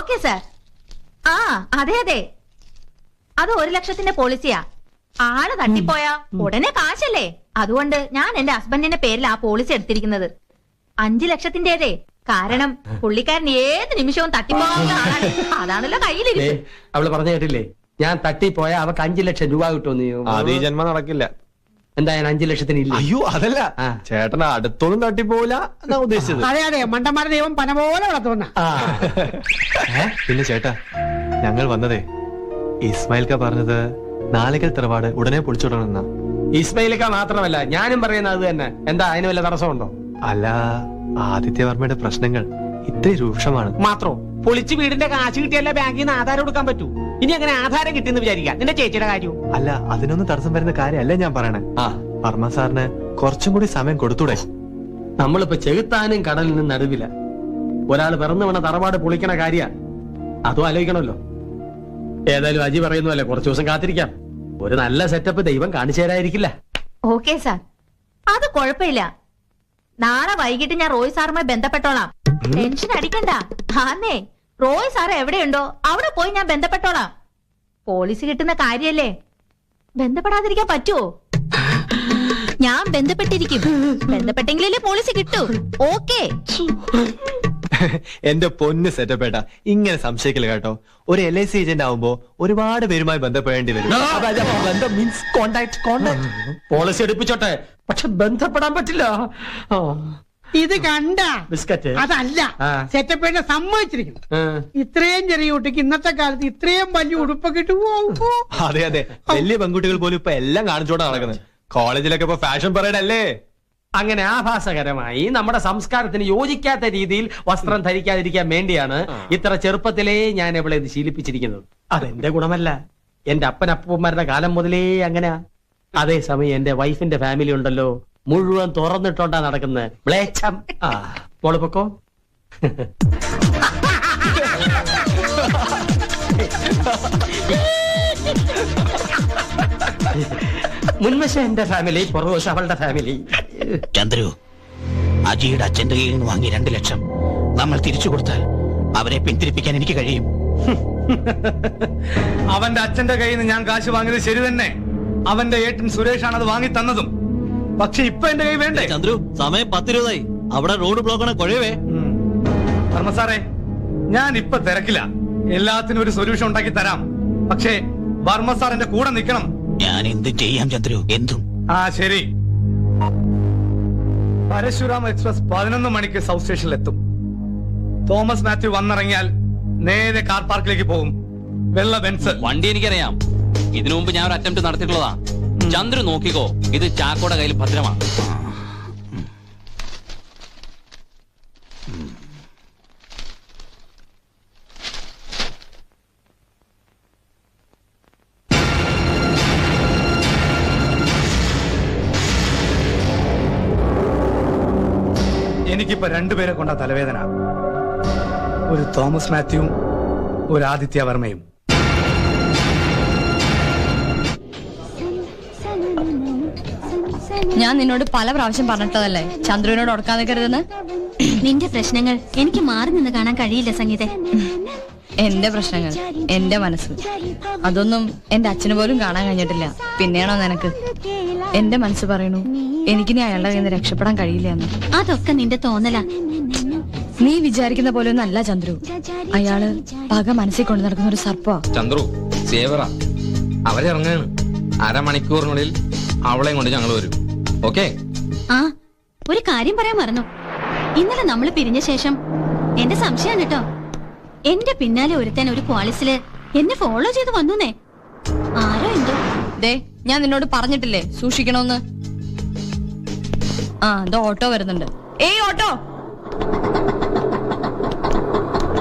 Okay sir. ആ അതെ അതെ. അത് ഒരു ലക്ഷത്തിന്റെ പോളിസിയാ. ആൾ തട്ടിപ്പോയാ ഉടനെ കാശല്ലേ? അതുകൊണ്ട് ഞാൻ എന്റെ ഹസ്ബൻഡിന്റെ പേരിൽ ആ പോളിസി എടുത്തിരിക്കുന്നത്. അഞ്ചു ലക്ഷത്തിന്റേതേ. കാരണം പുള്ളിക്കാരൻ ഏത് നിമിഷവും തട്ടിപ്പോകാവുന്ന ആളാണ്. അതാണല്ലോ കയ്യിലിരിക്കും അവൾ പറഞ്ഞു കേട്ടില്ലേ? ഞാൻ തട്ടിപ്പോയാ അവക്ക് അഞ്ചു ലക്ഷം രൂപ കിട്ടുമെന്ന്. അത് ഈ ജന്മം നടക്കില്ല. എന്തായാലും അഞ്ചു ലക്ഷത്തിന് ഇല്ല അയ്യോ അതല്ല. ചേട്ടന ചേട്ടൻ അടുത്തൊന്നും തട്ടിപ്പോല എന്നാ ഉദ്ദേശിച്ചത്? അതെ അതെ. മണ്ടന്മാരുടെ ദൈവം പന പോലെ വളർത്തുന്ന. പിന്നെ ചേട്ടാ ഞങ്ങൾ വന്നതേ ഇസ്മായിൽക്ക പറഞ്ഞത് നാലുകൾ തറവാട് ഉടനെ പൊളിച്ചുടണമെന്ന ഇസ്മയിലക്ക മാത്രമല്ല ഞാനും പറയുന്നത് അത് തന്നെ. എന്താ അതിന് വല്ല തടസ്സമുണ്ടോ? അല്ല ആദിത്യവർമ്മയുടെ പ്രശ്നങ്ങൾ ഇത്ര രൂക്ഷമാണ്. മാത്രോ? പൊളിച്ച് വീടിന്റെ കാശ് കിട്ടിയല്ലേ ബാങ്കിൽ നിന്ന് ആധാരം കൊടുക്കാൻ പറ്റൂ. ഇനി അങ്ങനെ ആധാരം കിട്ടിയെന്ന് വിചാരിക്കാം നിന്റെ ചേച്ചിയുടെ കാര്യവും. അല്ല അതിനൊന്നും തടസ്സം വരുന്ന കാര്യമല്ല ഞാൻ പറയണേ. ആ. വർമ്മ സാറിന് കുറച്ചും കൂടി സമയം കൊടുത്തൂടെ? നമ്മളിപ്പോ ചെകുത്താനും കടലിനും നടുവില ഒരാൾ പിറന്നു വീണ തറവാട് പൊളിക്കണ കാര്യ. അതും ആലോചിക്കണമല്ലോ. ഏതായാലും അജി പറയുന്നതല്ലേ കുറച്ചു ദിവസം കാത്തിരിക്കാം. ഒരു നല്ല സെറ്റപ്പ് ദൈവം കാണിച്ചു തരായിരിക്കില്ല ഓക്കെ സാർ. അത് കുഴപ്പമില്ല. നാളെ വൈകിട്ട് ഞാൻ റോയ് സാറുമായി ബന്ധപ്പെട്ടോളാം. ടെൻഷൻ അടിക്കണ്ട. ആന്നേ റോയ് സാർ എവിടെയുണ്ടോ? അവിടെ പോയി ഞാൻ ബന്ധപ്പെട്ടോളാം. പോളിസി കിട്ടുന്ന കാര്യല്ലേ? ബന്ധപ്പെടാതിരിക്കാൻ പറ്റുമോ ഞാൻ ബന്ധപ്പെട്ടിരിക്കും. ബന്ധപ്പെട്ടെങ്കിലല്ലേ പോളിസി കിട്ടൂ. ഓക്കേ. എന്റെ പൊന്ന് സെറ്റപ്പേട്ട ഇങ്ങനെ സംശയിക്കില്ല കേട്ടോ? ഒരു എൽ ഐ സി ഏജന്റ് ആവുമ്പോ ഒരുപാട് പേരുമായി ബന്ധപ്പെടേണ്ടി വരും. ബന്ധം മീൻസ് കോണ്ടാക്ട് കോണ്ടാക്ട് പോളിസി എടുപ്പിച്ചോട്ടെ പക്ഷെ ബന്ധപ്പെടാൻ പറ്റില്ല. ആ. ഇത് കണ്ട ബിസ്ക്കറ്റ്? അതല്ല. സെറ്റപ്പ് സമ്മതിച്ചിരിക്കുന്നു. ഇത്രയും ചെറിയ കുട്ടിക്ക് ഇന്നത്തെ കാലത്ത് ഇത്രയും വലിയ ഉടുപ്പൊക്കെ ഇട്ട് ഓ, ഓ. അതെ അതെ. വലിയ പെൺകുട്ടികൾ പോലും ഇപ്പൊ എല്ലാം കാണിച്ചോണ്ടാ നടക്കുന്നത്. കോളേജിലൊക്കെ ഇപ്പൊ ഫാഷൻ പറയടല്ലേ അല്ലേ? അങ്ങനെ ആഭാസകരമായി നമ്മുടെ സംസ്കാരത്തിന് യോജിക്കാത്ത രീതിയിൽ വസ്ത്രം ധരിക്കാതിരിക്കാൻ വേണ്ടിയാണ് ഇത്ര ചെറുപ്പത്തിലേ ഞാൻ ഇവിടെ ഇത് ശീലിപ്പിച്ചിരിക്കുന്നത്. അതെന്റെ ഗുണമല്ല. എന്റെ അപ്പനപ്പന്മാരുടെ കാലം മുതലേ അങ്ങനെ അതേസമയം എന്റെ വൈഫിന്റെ ഫാമിലി ഉണ്ടല്ലോ. മുഴുവൻ തുറന്നിട്ടോണ്ടാ നടക്കുന്നത് ബ്ലേച്ചം ആ മോൾ പൊക്കോ. മുൻവശം എന്റെ ഫാമിലി പുറകുവശം അവളുടെ ഫാമിലി. ചന്ദ്രു അജിയുടെ അച്ഛന്റെ കയ്യിൽ നിന്ന് വാങ്ങി രണ്ട് ലക്ഷം നമ്മൾ തിരിച്ചു കൊടുത്താൽ അവരെ പിന്തിരിപ്പിക്കാൻ എനിക്ക് കഴിയും. അവന്റെ അച്ഛന്റെ കയ്യിൽ നിന്ന് ഞാൻ കാശ് വാങ്ങിയത് ശരി തന്നെ. അവന്റെ ഏട്ടൻ സുരേഷാണ് അത് വാങ്ങി തന്നതും പക്ഷെ ഇപ്പൊ എന്റെ കൈ വേണ്ടേ? ചന്ദ്രു സമയം പത്തിരുപതായി. അവിടെ റോഡ് ബ്ലോക്കാണ് കുഴവേ. ധർമ്മ സാറേ ഞാൻ ഇപ്പൊ തിരക്കില്ല എല്ലാത്തിനും ഒരു സൊല്യൂഷൻ ഉണ്ടാക്കി തരാം. പക്ഷേ വർമ്മ സാർ എന്റെ കൂടെ നിൽക്കണം. ഞാൻ എന്ത് ചെയ്യാം ചന്ദ്രു? എന്തും? ആ ശരി. പരശുരാം എക്സ്പ്രസ് പതിനൊന്ന് മണിക്ക് സൗത്ത് സ്റ്റേഷനിൽ എത്തും. തോമസ് മാത്യു വന്നിറങ്ങിയാൽ നേരെ കാർ പാർക്കിലേക്ക് പോകും. വെള്ള ബെൻസ്. വണ്ടി എനിക്കറിയാം. ഇതിനു മുമ്പ് ഞാൻ ഒരു അറ്റംപ്റ്റ് നടത്തിയിട്ടുള്ളതാ. ചന്ദ്രു നോക്കിക്കോ. ഇത് ചാക്കോടെ കയ്യിൽ ഭദ്രമാ. എനിക്കിപ്പോ രണ്ടുപേരെ കൊണ്ട തലവേദന. ഒരു തോമസ് മാത്യുവും ഒരു ആദിത്യ വർമ്മയും. ഞാൻ നിന്നോട് പല പ്രാവശ്യം പറഞ്ഞിട്ടതല്ലേ? ചന്ദ്രുവിനോട് ഉടക്കാൻ നിൽക്കരുതെന്ന് നിന്റെ പ്രശ്നങ്ങൾ എനിക്ക് മാറി നിന്ന് കാണാൻ കഴിയില്ല സംഗീത. എന്റെ പ്രശ്നങ്ങൾ എന്റെ മനസ്സ്. അതൊന്നും എന്റെ അച്ഛന് പോലും കാണാൻ കഴിഞ്ഞിട്ടില്ല. പിന്നെയാണോ നിനക്ക്? എന്റെ മനസ്സ് പറയണു എനിക്കിനി അയാളുടെ കയ്യിൽ നിന്ന് രക്ഷപ്പെടാൻ കഴിയില്ല എന്ന്. അതൊക്കെ നിന്റെ തോന്നലാ. നീ വിചാരിക്കുന്ന പോലെ ഒന്നല്ല അല്ല ചന്ദ്രു. അയാൾ പക മനസ്സിൽ കൊണ്ടു നടക്കുന്ന ഒരു സർപ്പ ചന്ദ്രു സേവറ. അവരിറങ്ങാണ്. അരമണിക്കൂറിനുള്ളിൽ അവളെയും കൊണ്ട് ഞങ്ങൾ വരും. ഓക്കെ. ആ ഒരു കാര്യം പറയാൻ മറന്നു. ഇന്നലെ നമ്മൾ പിരിഞ്ഞ ശേഷം എന്റെ സംശയമാണ് കേട്ടോ എന്റെ പിന്നാലെ ഒരുത്തൻ ഒരു ക്വാളിസിൽ എന്നെ ഫോളോ ചെയ്ത് വന്നുന്നേ. ആരോ എന്തോ. ദേ ഞാൻ നിന്നോട് പറഞ്ഞിട്ടില്ലേ സൂക്ഷിക്കണോന്ന്? ആ ഇത് ഓട്ടോ വരുന്നുണ്ട്. ഏയ് ഓട്ടോ!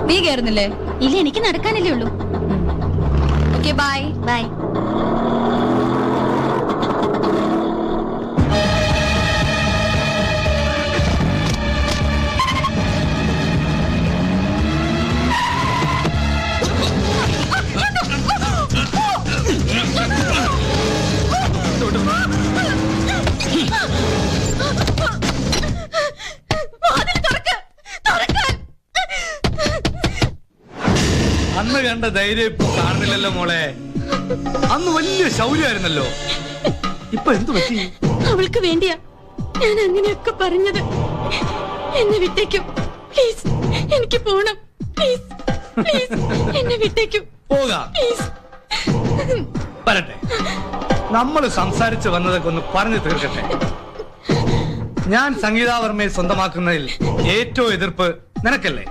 നീ കേറുന്നില്ലേ? ഇല്ല എനിക്ക് നടക്കാനല്ലേ ഉള്ളൂ. Okay bye. ബൈ. അന്ന് കണ്ട ധൈര്യം ഇപ്പൊ കാണുന്നില്ലല്ലോ മോളെ. അന്ന് വലിയ ശൗര്യമായിരുന്നല്ലോ. ഇപ്പൊ എന്തു പറ്റി? അവൾക്ക് വേണ്ടിയാ ഞാൻ അങ്ങനെയൊക്കെ പറഞ്ഞത്. എന്നെ വിട്ടേക്കും. പ്ലീസ് എനിക്ക് പോണം. പ്ലീസ് പ്ലീസ് എന്നെ വിട്ടേക്കും. പോകാം. പ്ലീസ്. വരട്ടെ. നമ്മൾ സംസാരിച്ചു വന്നതൊക്കെ ഒന്ന് പറഞ്ഞു തീർക്കട്ടെ. ഞാൻ സംഗീതാവർമ്മയെ സ്വന്തമാക്കുന്നതിൽ ഏറ്റവും എതിർപ്പ് നിനക്കല്ലേ?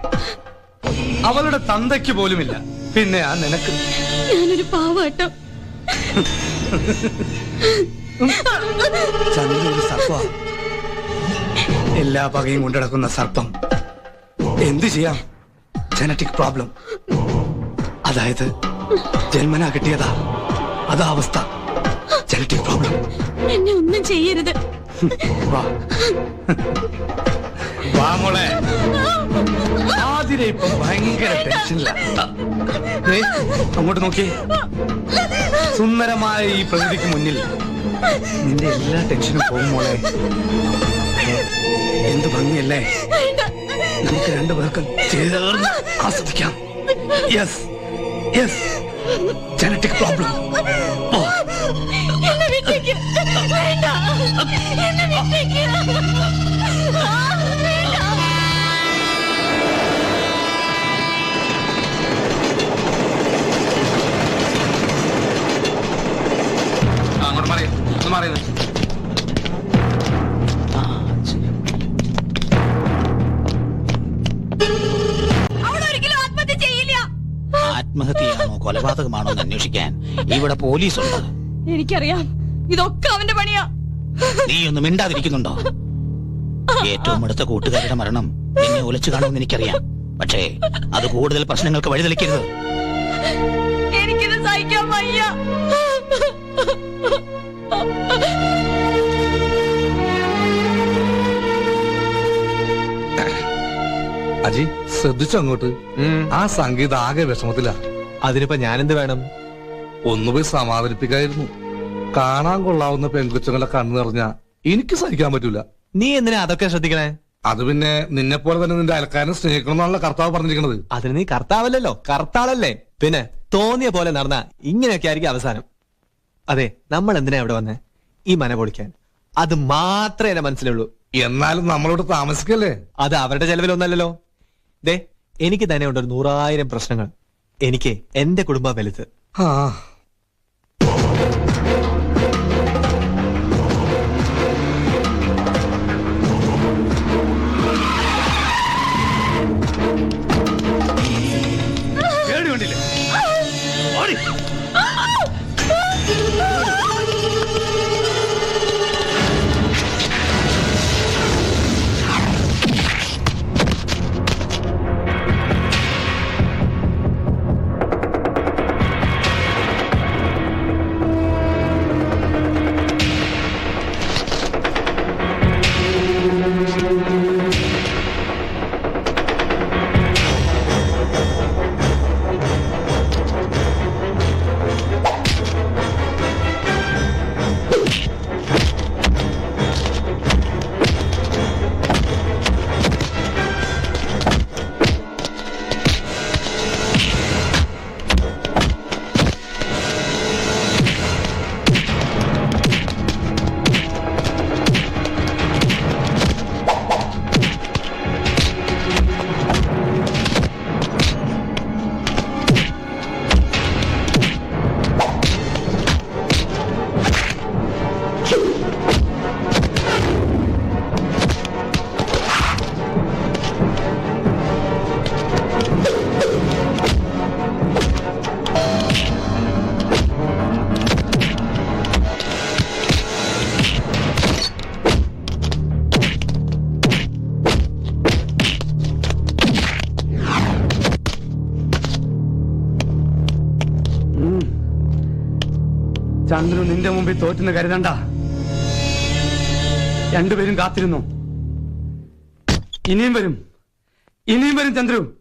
അവളുടെ തന്തയ്ക്ക് പോലുമില്ല. പിന്നെ ആ നിനക്ക്. ഞാനൊരു പാവാട്ടോ. ചന്ദ്രൊരു സർപ്പ എല്ലാ പകയും കൊണ്ടിടക്കുന്ന സർപ്പം. എന്തു ചെയ്യാം? Genetic problem. അതായത് ജന്മനാ കിട്ടിയതാ. അതാ അവസ്ഥ. Genetic problem. എന്നെ ഒന്നും ചെയ്യരുത്. വാ. വാ മോളെ. ആതിര ഇപ്പൊ ഭയങ്കര ടെൻഷനില്ല അങ്ങോട്ട് നോക്കി സുന്ദരമായ ഈ പ്രകൃതിക്ക് മുന്നിൽ നിന്റെ എല്ലാ ടെൻഷനും പോകും മോളെ. എന്ത് ഭംഗിയല്ലേ? നമുക്ക് രണ്ടുപേർക്കും ചേർന്ന് ആസ്വദിക്കാം. യെസ് യെസ് ജനറ്റിക് പ്രോബ്ലം എന്നെ വിട്ടേക്ക്. വേണ്ട. എന്നെ വിട്ടേക്ക്. അന്വേഷിക്കാൻ പോലീസ് ഉണ്ട് എനിക്കറിയാം. ഇതൊക്കെ അവന്റെ പണിയാ. നീ ഒന്നും മിണ്ടാതിരിക്കുന്നുണ്ടോ? ഏറ്റവും അടുത്ത കൂട്ടുകാരുടെ മരണം എന്നെ ഒലച്ചു കാണുമെന്ന് എനിക്കറിയാം. പക്ഷേ അത് കൂടുതൽ പ്രശ്നങ്ങൾക്ക് വഴിതെളിക്കരുത്. എനിക്കിത് സഹിക്കാൻ വയ്യ. അജി ശ്രദ്ധിച്ചു അങ്ങോട്ട്? ആ സംഗീത ആകെ വിഷമത്തിലാ. അതിനിപ്പോ ഞാനെന്ത് വേണം? ഒന്നുപോയി സമാധാനിപ്പിക്കായിരുന്നു കാണാൻ കൊള്ളാവുന്ന പെൺകുച്ചങ്ങളെ കണ്ണു നിറഞ്ഞ എനിക്ക് സഹിക്കാൻ പറ്റൂല. നീ എന്തിനാ അതൊക്കെ ശ്രദ്ധിക്കണേ? അത് പിന്നെ നിന്നെ പോലെ തന്നെ നിന്റെ അയൽക്കാരനെ സ്നേഹിക്കണം എന്നാണല്ലോ കർത്താവ് പറഞ്ഞിരിക്കുന്നത് അതിന് നീ കർത്താവല്ലല്ലോ. കർത്താളല്ലേ. പിന്നെ തോന്നിയ പോലെ നടന്ന ഇങ്ങനെയൊക്കെ ആയിരിക്കും അവസാനം. അതെ നമ്മൾ എന്തിനാ ഇവിടെ വന്നേ? ഈ മന പൊളിക്കാൻ. അത് മാത്രമേ എന്റെ മനസ്സിലുള്ളൂ. എന്നാലും നമ്മളോട് താമസിക്കല്ലേ? അത് അവരുടെ ചെലവിലൊന്നല്ലല്ലോ. ദേ എനിക്ക് തന്നെ ഉണ്ട് ഒരു നൂറായിരം പ്രശ്നങ്ങൾ. എനിക്ക് എന്റെ കുടുംബം വലുത്. ആ പേടി ചന്ദ്രു നിന്റെ മുമ്പിൽ തോറ്റെന്ന് കരുതണ്ട. രണ്ടുപേരും കാത്തിരുന്നു. ഇനിയും വരും. ഇനിയും വരും ചന്ദ്രു.